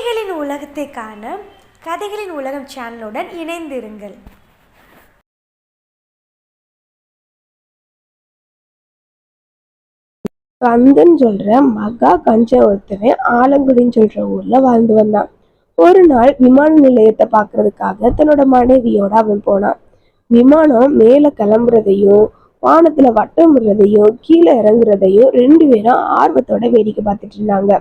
கதைகளின் உலகத்தை காண கதைகளின் உலகம் சேனலுடன் இணைந்திருங்கள். கந்தன் சொல்ற மகா கஞ்ச ஒருத்தவன் ஆலங்குடின்னு சொல்ற ஊர்ல வாழ்ந்து வந்தான். ஒரு நாள் விமான நிலையத்தை பார்க்கறதுக்காக தன்னோட மனைவியோட அவன் போனான். விமானம் மேல கிளம்புறதையும் வானத்துல வட்டம் விடுறதையும் கீழே இறங்குறதையும் ரெண்டு பேரும் ஆர்வத்தோட வேடிக்கை பார்த்துட்டு இருந்தாங்க.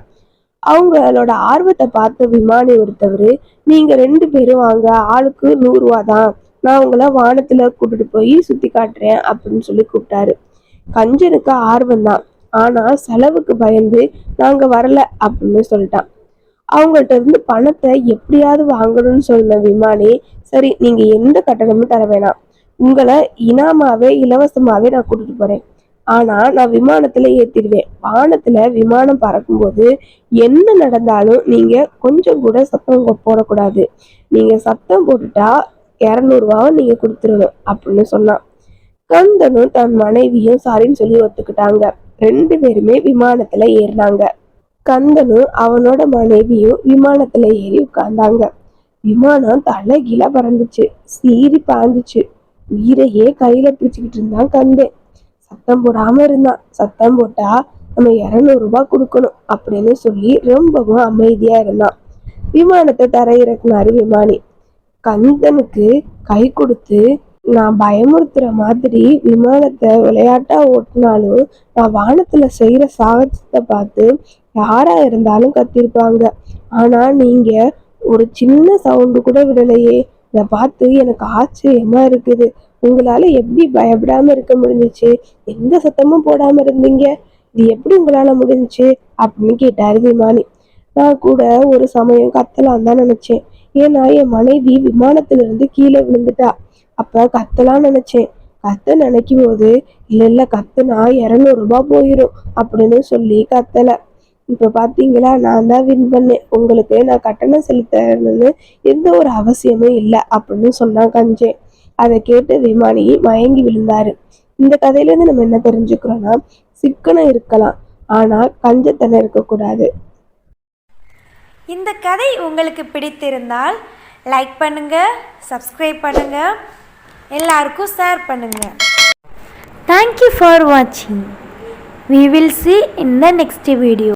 அவங்களோட ஆர்வத்தை பார்த்த விமானி ஒருத்தவர் நீங்க ரெண்டு பேரும் வாங்க ஆளுக்கு நூறு ரூபா தான். நான் உங்களை வானத்துல கூட்டிட்டு போய் சுத்தி காட்டுறேன் அப்படின்னு சொல்லி கூப்பிட்டாரு. கஞ்சனுக்கு ஆர்வம் தான். ஆனா செலவுக்கு பயந்து நாங்க வரல அப்படின்னு சொல்லிட்டான். அவங்கள்ட்ட இருந்து பணத்தை எப்படியாவது வாங்கணும்னு சொன்ன விமானி சரி நீங்க எந்த கட்டணமும் தர வேணாம். உங்களை இனாமாவே இலவசமாவே நான் கூட்டிட்டு போறேன். ஆனா நான் விமானத்துல ஏத்திடுவேன். வானத்துல விமானம் பறக்கும்போது என்ன நடந்தாலும் நீங்க கொஞ்சம் கூட சத்தம் போடக்கூடாது. நீங்க சத்தம் போட்டுட்டா இரநூறுவாவை நீங்க கொடுத்துடணும் அப்படின்னு சொன்னான். கந்தனும் தன் மனைவியும் சாரின்னு சொல்லி ஒத்துக்கிட்டாங்க. ரெண்டு பேருமே விமானத்துல ஏறினாங்க. கந்தனும் அவனோட மனைவியும் விமானத்துல ஏறி உட்கார்ந்தாங்க. விமானம் தலைகீழா பறந்துச்சு. சீறி பாஞ்சுச்சு உயிரையே கையில பிடிச்சுக்கிட்டு இருந்தான் கந்தன். சத்தம் போடாம இருந்தான் சத்தம் போட்டா நம்ம இரநூறுபா ரூபாய் கொடுக்கணும் அப்படின்னு சொல்லி ரொம்பவும் அமைதியா இருந்தான். விமானத்தை தரையிறக்குனாரு விமானி. கந்தனுக்கு கை கொடுத்து நான் பயமுறுத்துற மாதிரி விமானத்தை விளையாட்டா ஓட்டினாலும் நான் வானத்துல செய்யற சாகசத்தை பார்த்து யாரா இருந்தாலும் கத்திருப்பாங்க. ஆனா நீங்க ஒரு சின்ன சவுண்டு கூட விடலையே. இதை பார்த்து எனக்கு ஆச்சரியமா இருக்குது. உங்களால் எப்படி பயப்படாமல் இருக்க முடிஞ்சிச்சு? எந்த சத்தமும் போடாமல் இருந்தீங்க? இது எப்படி உங்களால் முடிஞ்சிச்சு? அப்படின்னு கேட்டார் விமானி. நான் கூட ஒரு சமயம் கத்தலாம் தான் நினச்சேன். ஏன்னா என் மனைவி விமானத்திலிருந்து கீழே விழுந்துட்டா. அப்போ கத்தலாம் நினச்சேன். கத்த நினைக்கும் போது இல்லை இல்லை கத்துனா இரநூறுபா போயிடும் அப்படின்னு சொல்லி கத்தலை. இப்போ பார்த்தீங்களா நான் தான் வின் பண்ணேன். உங்களுக்கு நான் கட்டணம் செலுத்தணும்னு எந்த ஒரு அவசியமும் இல்லை அப்படின்னு சொன்னான் கஞ்சேன் அதை கேட்டு விமானி மயங்கி விழுந்தாரு. இந்த கதையில இருந்து நம்ம என்ன தெரிஞ்சுக்கிறோம்னா சிக்கனம் இருக்கலாம் ஆனா கஞ்சத்தனம் இருக்கக்கூடாது. இந்த கதை உங்களுக்கு பிடித்திருந்தால் லைக் பண்ணுங்க சப்ஸ்கிரைப் பண்ணுங்க எல்லாருக்கும் ஷேர் பண்ணுங்க. தேங்க்யூ ஃபார் வாட்சிங் we will see in the next video.